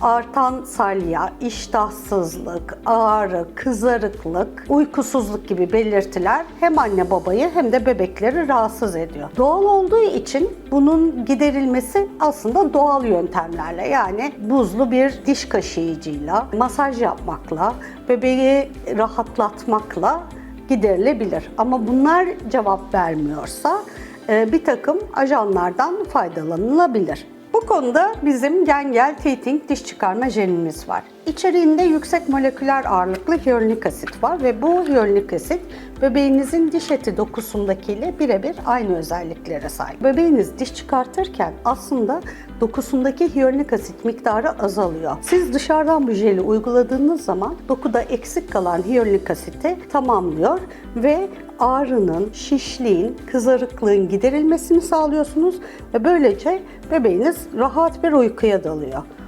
artan salya, iştahsızlık, ağrı, kızarıklık, uykusuzluk gibi belirtiler hem anne babayı hem de bebekleri rahatsız ediyor. Doğal olduğu için bunun giderilmesi aslında doğal yöntemlerle yani buzlu bir diş kaşıyıcıyla, masaj yapmakla, bebeği rahatlatmakla giderilebilir. Ama bunlar cevap vermiyorsa e, bir takım ajanlardan faydalanılabilir. Bu konuda bizim Gengel Teething diş çıkarma jelimiz var. İçeriğinde yüksek moleküler ağırlıklı hyaluronik asit var ve bu hyaluronik asit bebeğinizin diş eti dokusundakiyle birebir aynı özelliklere sahip. Bebeğiniz diş çıkartırken aslında dokusundaki hyaluronik asit miktarı azalıyor. Siz dışarıdan bu jeli uyguladığınız zaman dokuda eksik kalan hyaluronik asiti tamamlıyor ve ağrının, şişliğin, kızarıklığın giderilmesini sağlıyorsunuz ve böylece bebeğiniz rahat bir uykuya dalıyor.